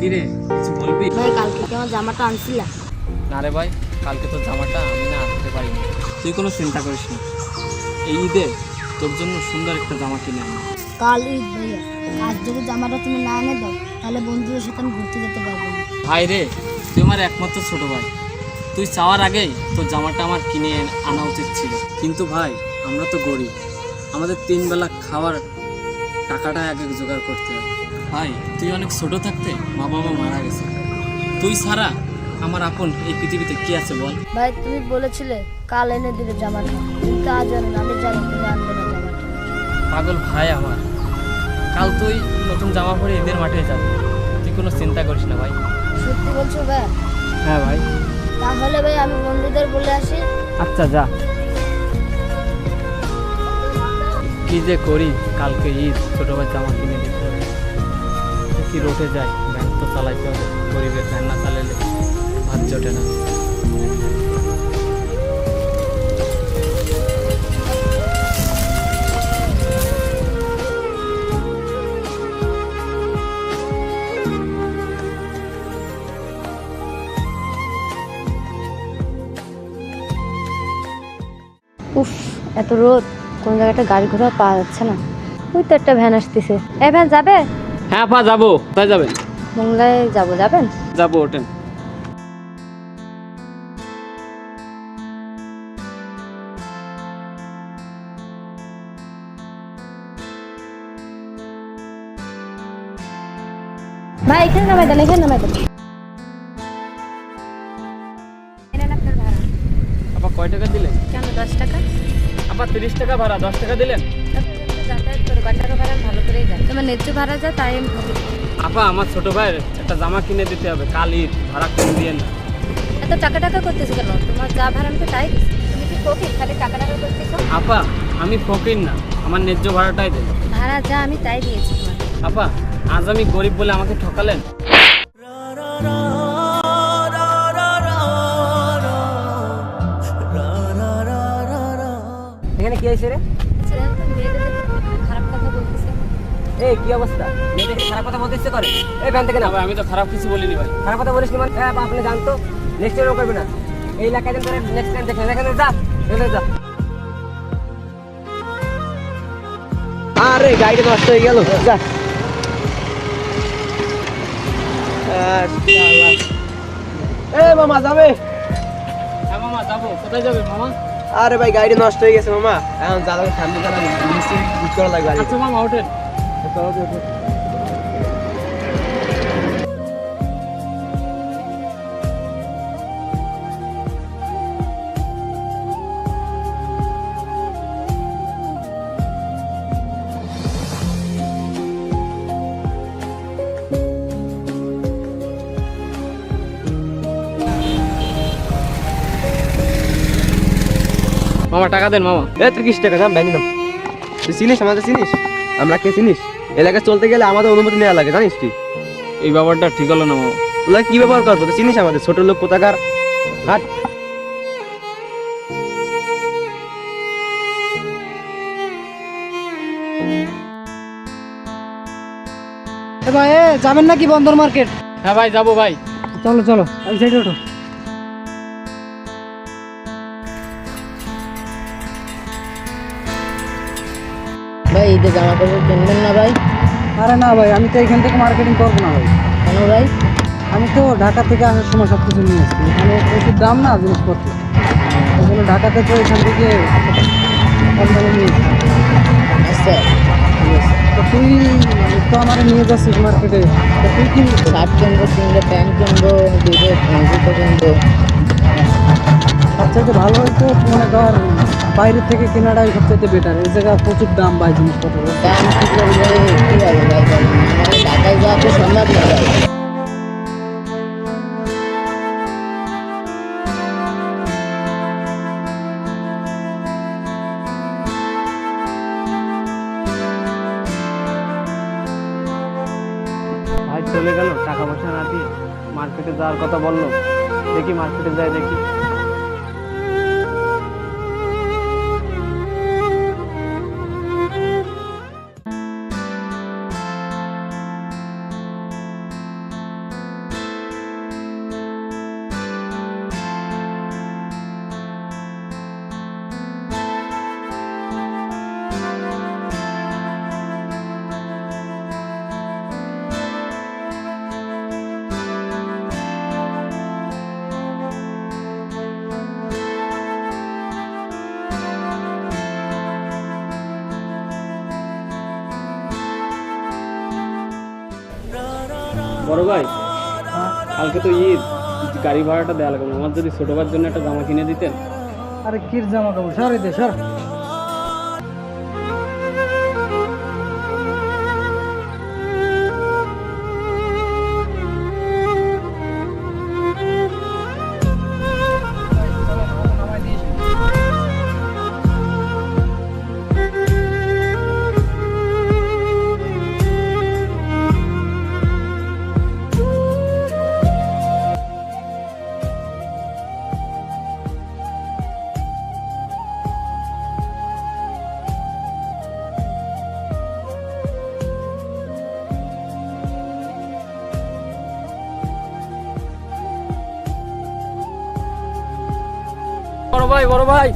কিরে কিছু বলবি? ভাই কালকে কি আমার জামাটা আনছিলা? না রে ভাই কালকে তোর জামাটা আমি না আনতে পারিনি। তুই কোনো চিন্তা করিস না। এই ঈদে তোর জন্য সুন্দর একটা জামা কিনে আনব। কাল ঈদ ভাইয়া। আজ যদি জামাটা তুমি না এনে দাও তাহলে বন্ধুদের সাথে আমি ঘুরতে যেতে পারব না। ভাই রে তুই আমার একমাত্র ছোট ভাই। তুই চাওয়ার আগেই তোর জামাটা আমার কিনে আনা উচিত ছিল। কিন্তু ভাই আমরা তো গরিব। আমাদের তিন বেলা খাওয়ার টাকাটা আগে জোগাড় করতে হবে ভাই তুই অনেক ছোট থাকতে মা বাবা মারা গেছে। তুই ছাড়া আমার আপন এই পৃথিবীতে কি আছে বল? ভাই তুমি বলেছিলে কাল এনে দিলে জামাটা। কিন্তু আজ আনো না। আমি জানি তুমি আনবে না জামাটা। পাগল ভাই আমার কাল তুই নতুন জামা পরে ঈদের মাঠে যাবি তুই কোনো চিন্তা করিস না ভাই। সত্যি বলছো ভাই? হ্যাঁ ভাই। তাহলে ভাই আমি বন্ধুদের বলে আসি। আচ্ছা যা। কি যে করি কালকে ঈদ ছোট ভাই জামা কিনে দিতে হবে কি রোটে যায় ভ্যান তো চালাইতে হবে। গরিবের ভ্যান না চালালে ভাত জোটে না। উফ, এত রোদ। কোন জায়গাটা গাড়ি ঘোড়া পাওয়া যাচ্ছে না। ওই তো একটা ভ্যান আসতেছে। এ ভ্যান যাবে? হ্যাঁ পা যাব। কোথায় যাবেন? মোংলায় যাব যাবেন? যাব ওঠেন। ভাই এখানে নামাই দেন এখানে নামাই দেন। আপা কয় টাকা দিলেন? কেন দশ টাকা? আপা তিরিশ টাকা ভাড়া দশ টাকা দিলেন? করে কয় টাকা ভাড়া ভালো করেই যায় তোমার ন্যায্য ভাড়া যা তাই আমি ভাবি। আপা আমার ছোট ভাইয়ের একটা জামা কিনে দিতে হবে কাল ঈদ ভাড়া কম দিয়ে না। এত টাকা টাকা করতেছো কেন? তোমার যা ভাড়া আমি তো তাই দিচ্ছি তুমি কি ফকির? খালি টাকা টাকা করতেছো? আপা আমি ফকির না আমার ন্যায্য ভাড়াটাই দেন। ভাড়া যা আমি তাই দিয়েছি তোমার। আপা আজ আমি গরিব বলে আমাকে ঠকালেন? এখানে কি হয়েছে রে? এই কি অবস্থা? খারাপ কথা বলতে ইচ্ছে করে? এই ভ্যান থেকে না না আমি তো খারাপ কিছু বলিনি ভাই। খারাপ কথা বলিস মানে? হ্যাঁ আপনি জানতো? নেক্সট টাইম করবি না। এই এলাকায় যেন নেক্সট টাইম দেখে এখানে যা যা। আরে গাড়িটা নষ্ট হয়ে গেল। যা। এ মামা যাবে? হ্যাঁ মামা যাব। কোথায় যাবে মামা? আরে ভাই গাড়ি নষ্ট হয়ে গেছে মামা। এখন যা লাগবে সামনে যা লাগবে মিস্ত্রি ঠিক করা লাগবে আচ্ছা মামা ওঠেন। মামা টাকা দেন মামা এ ত্রিশ টাকা দাম ব্যাংক নাম তুই চিনিস আমাদের চিনিস আমরা কে চিনিস এলাকায় চলতে গেলে আমাদের অনুমতি নেওয়া লাগে জানিস তুই? এই ব্যাপারটা ঠিক হলো না মামা। তোরা কি ব্যবহার করব তুই চিনিস আমাদের? ছোট লোক কোথাকার? হাট। ভাই এ, যাবেন নাকি বন্দর মার্কেট? হ্যাঁ ভাই যাব ভাই। চলো চলো এই সাইডে ওঠো। ভাই ঈদে জামা কাপড় কিনবেন না ভাই? আরে না ভাই আমি তো এখান থেকে মার্কেটিং করব না ভাই। কেন ভাই? আমি তো ঢাকা থেকে আসার সময় সব কিছু নিয়ে এসেছি এখানে প্রচুর দাম না জিনিসপত্র। ওই জন্য ঢাকা থেকে এখান থেকে কম দামে নিয়ে এসেছি আচ্ছা। তো তুই তো আমার নিয়ে যাচ্ছিস মার্কেটে তো তুই কি শার্ট কিনবো কিনলে প্যান্ট কিনবো জুতো কিনবো। সবচেয়ে ভালো হয়তো মনে কর, বাইরের থেকে কেনাটাই সবচেয়ে বেটার এই জায়গায় প্রচুর দাম পাই জিনিসপত্র। দাম চলে গেল, টাকা পয়সা না দিয়ে মার্কেটে যাওয়ার কথা বলল। দেখি মার্কেটে যাই দেখি। বড় ভাই? কালকে তো ঈদ। গাড়ি ভাড়াটা দেওয়া লাগবে। আমার যদি ছোটো ভাইয়ের জন্য একটা জামা কিনে দিতেন। আরে কির জামা কাপড় সর দে সর। বড় ভাই বড় ভাই।